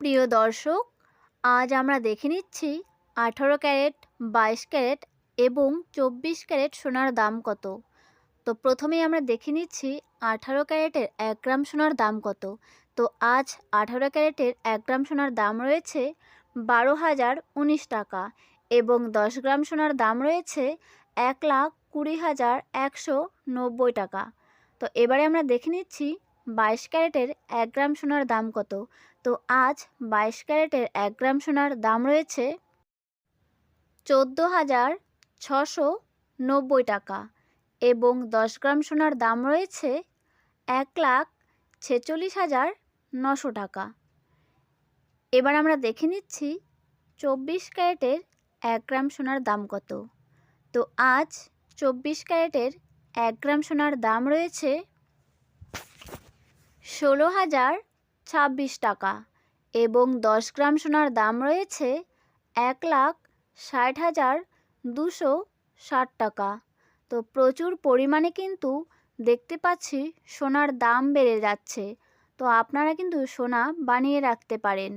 প্রিয় দর্শক, আজ আমরা দেখে নিচ্ছি আঠারো ক্যারেট, বাইশ ক্যারেট এবং চব্বিশ ক্যারেট সোনার দাম কত। তো প্রথমেই আমরা দেখে নিচ্ছি আঠারো ক্যারেটের এক গ্রাম সোনার দাম কত। তো আজ আঠারো ক্যারেটের এক গ্রাম সোনার দাম রয়েছে বারো হাজার উনিশ টাকা এবং দশ গ্রাম সোনার দাম রয়েছে এক লাখ কুড়ি হাজার একশো নব্বই টাকা। তো এবারে আমরা দেখে নিচ্ছি বাইশ ক্যারেটের এক গ্রাম সোনার দাম কত? তো আজ বাইশ ক্যারেটের এক গ্রাম সোনার দাম রয়েছে চোদ্দ হাজার ছশো নব্বই টাকা এবং দশ গ্রাম সোনার দাম রয়েছে এক লাখ ছেচল্লিশ হাজার নশো টাকা। এবার আমরা দেখে নিচ্ছি চব্বিশ ক্যারেটের এক গ্রাম সোনার দাম কত? তো আজ চব্বিশ ক্যারেটের এক গ্রাম সোনার দাম রয়েছে ষোলো হাজার ছাব্বিশ টাকা এবং দশ গ্রাম সোনার দাম রয়েছে এক লাখ ষাট হাজার দুশো ষাট টাকা। তো প্রচুর পরিমাণে কিন্তু দেখতে পাচ্ছি সোনার দাম বেড়ে যাচ্ছে। তো আপনারা কিন্তু সোনা বানিয়ে রাখতে পারেন।